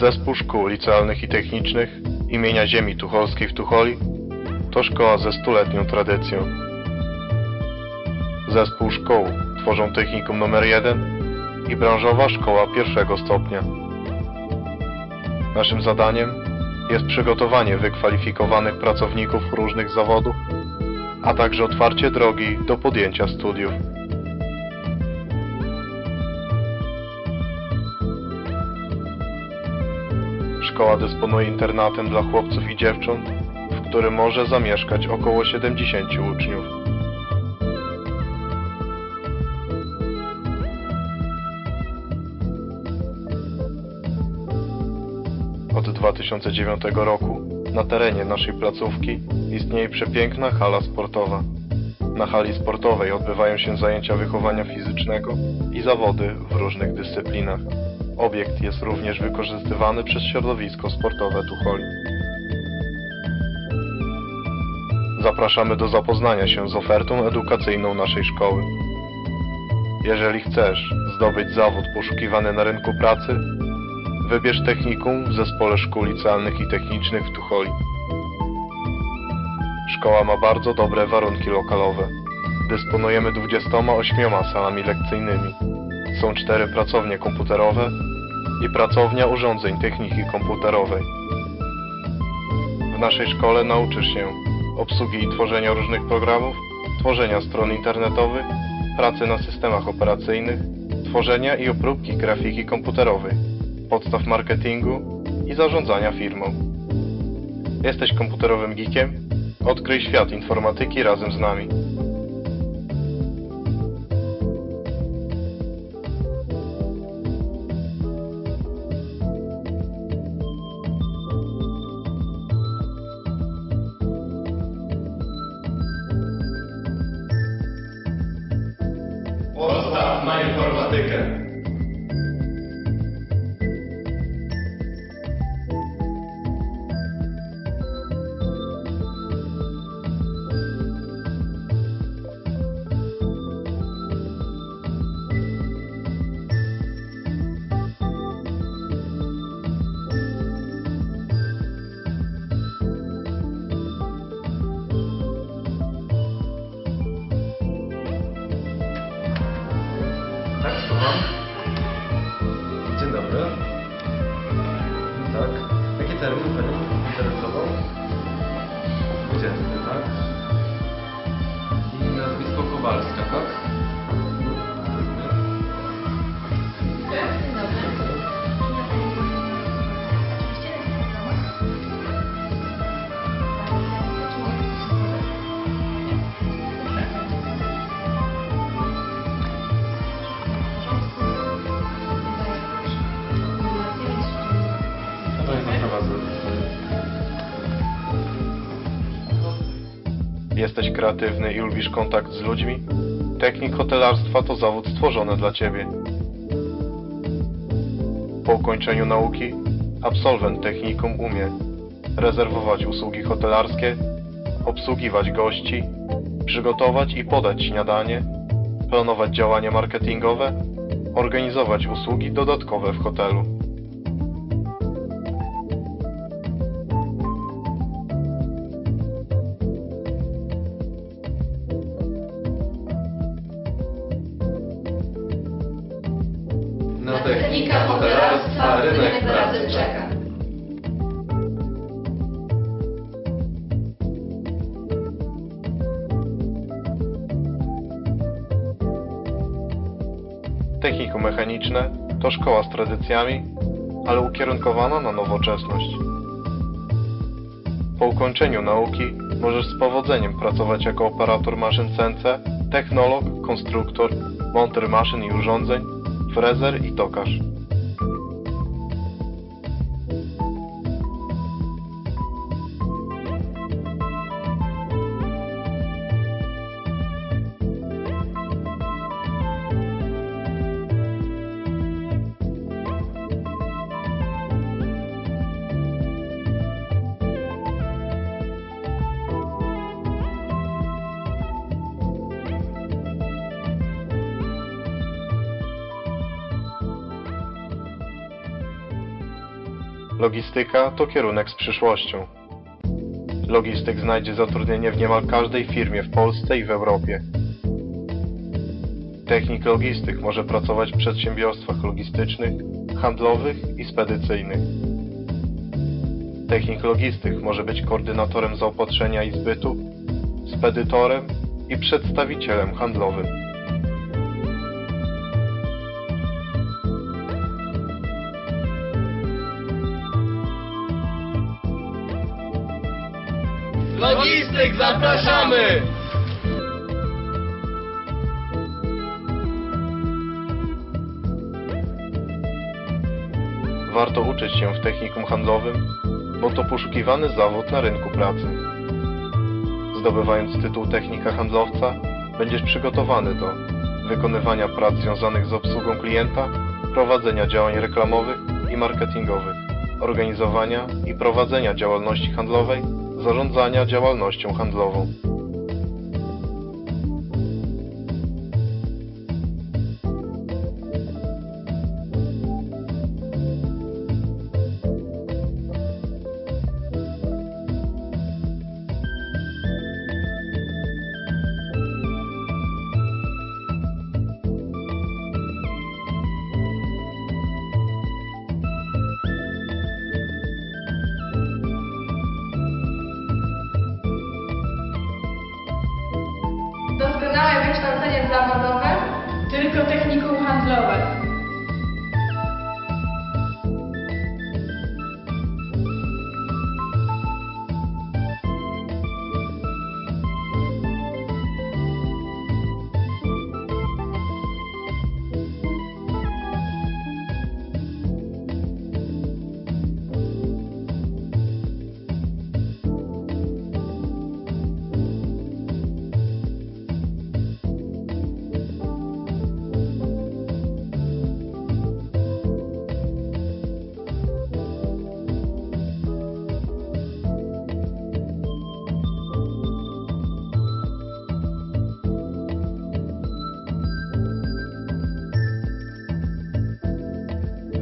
Zespół Szkół Licealnych i Technicznych imienia Ziemi Tucholskiej w Tucholi to szkoła ze stuletnią tradycją. Zespół szkół tworzą technikum numer 1 i branżowa szkoła pierwszego stopnia. Naszym zadaniem jest przygotowanie wykwalifikowanych pracowników różnych zawodów, a także otwarcie drogi do podjęcia studiów. Szkoła dysponuje internatem dla chłopców i dziewcząt, w którym może zamieszkać około 70 uczniów. Od 2009 roku na terenie naszej placówki istnieje przepiękna hala sportowa. Na hali sportowej odbywają się zajęcia wychowania fizycznego i zawody w różnych dyscyplinach. Obiekt jest również wykorzystywany przez środowisko sportowe Tucholi. Zapraszamy do zapoznania się z ofertą edukacyjną naszej szkoły. Jeżeli chcesz zdobyć zawód poszukiwany na rynku pracy, wybierz technikum w Zespole Szkół Licealnych i Technicznych w Tucholi. Szkoła ma bardzo dobre warunki lokalowe. Dysponujemy 28 salami lekcyjnymi. Są cztery pracownie komputerowe i pracownia urządzeń techniki komputerowej. W naszej szkole nauczysz się obsługi i tworzenia różnych programów, tworzenia stron internetowych, pracy na systemach operacyjnych, tworzenia i obróbki grafiki komputerowej, podstaw marketingu i zarządzania firmą. Jesteś komputerowym geekiem? Odkryj świat informatyki razem z nami. Postaw na Bye. Jesteś kreatywny i lubisz kontakt z ludźmi? Technik hotelarstwa to zawód stworzony dla Ciebie. Po ukończeniu nauki absolwent technikum umie rezerwować usługi hotelarskie, obsługiwać gości, przygotować i podać śniadanie, planować działania marketingowe, organizować usługi dodatkowe w hotelu. Hotelarstwa rynek pracy czeka. Technikum mechaniczne to szkoła z tradycjami, ale ukierunkowana na nowoczesność. Po ukończeniu nauki możesz z powodzeniem pracować jako operator maszyn CNC, technolog, konstruktor, monter maszyn i urządzeń, frezer i tokarz. Logistyka to kierunek z przyszłością. Logistyk znajdzie zatrudnienie w niemal każdej firmie w Polsce i w Europie. Technik logistyk może pracować w przedsiębiorstwach logistycznych, handlowych i spedycyjnych. Technik logistyk może być koordynatorem zaopatrzenia i zbytu, spedytorem i przedstawicielem handlowym. Logistyk, zapraszamy! Warto uczyć się w technikum handlowym, bo to poszukiwany zawód na rynku pracy. Zdobywając tytuł technika handlowca, będziesz przygotowany do wykonywania prac związanych z obsługą klienta, prowadzenia działań reklamowych i marketingowych, organizowania i prowadzenia działalności handlowej, zarządzania działalnością handlową.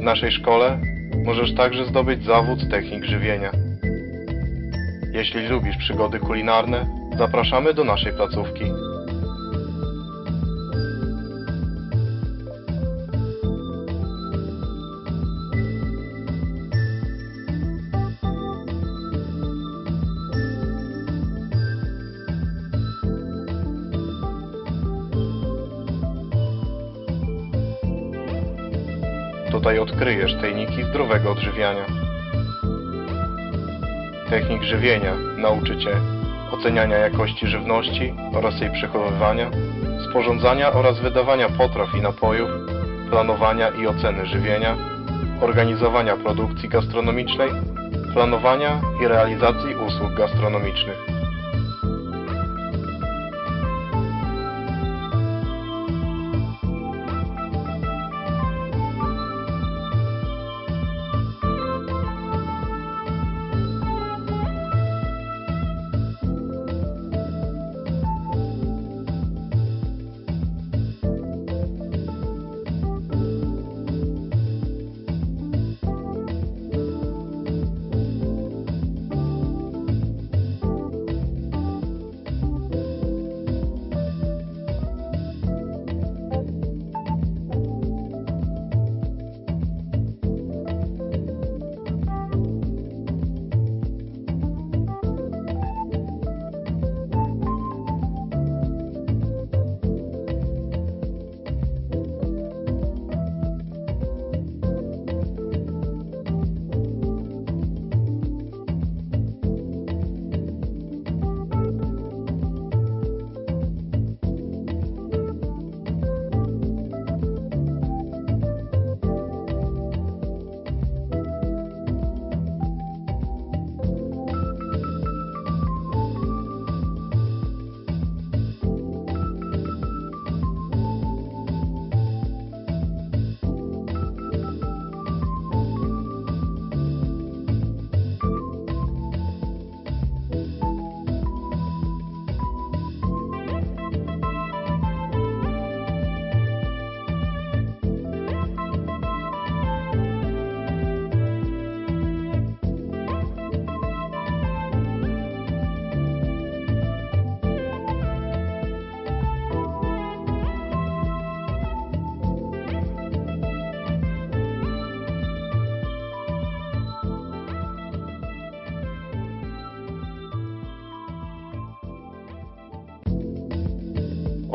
Naszej szkole możesz także zdobyć zawód technik żywienia. Jeśli lubisz przygody kulinarne, zapraszamy do naszej placówki. Tutaj odkryjesz tajniki zdrowego odżywiania. Technik żywienia nauczy Cię oceniania jakości żywności oraz jej przechowywania, sporządzania oraz wydawania potraw i napojów, planowania i oceny żywienia, organizowania produkcji gastronomicznej, planowania i realizacji usług gastronomicznych.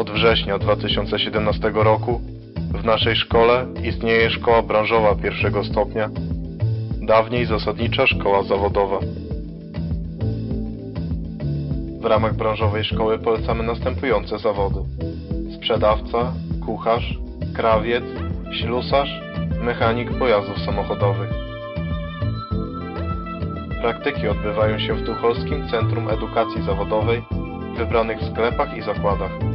Od września 2017 roku w naszej szkole istnieje szkoła branżowa pierwszego stopnia, dawniej zasadnicza szkoła zawodowa. W ramach branżowej szkoły polecamy następujące zawody: sprzedawca, kucharz, krawiec, ślusarz, mechanik pojazdów samochodowych. Praktyki odbywają się w Tucholskim Centrum Edukacji Zawodowej wybranych sklepach i zakładach.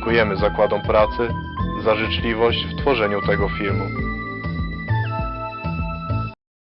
Dziękujemy zakładom pracy za życzliwość w tworzeniu tego filmu.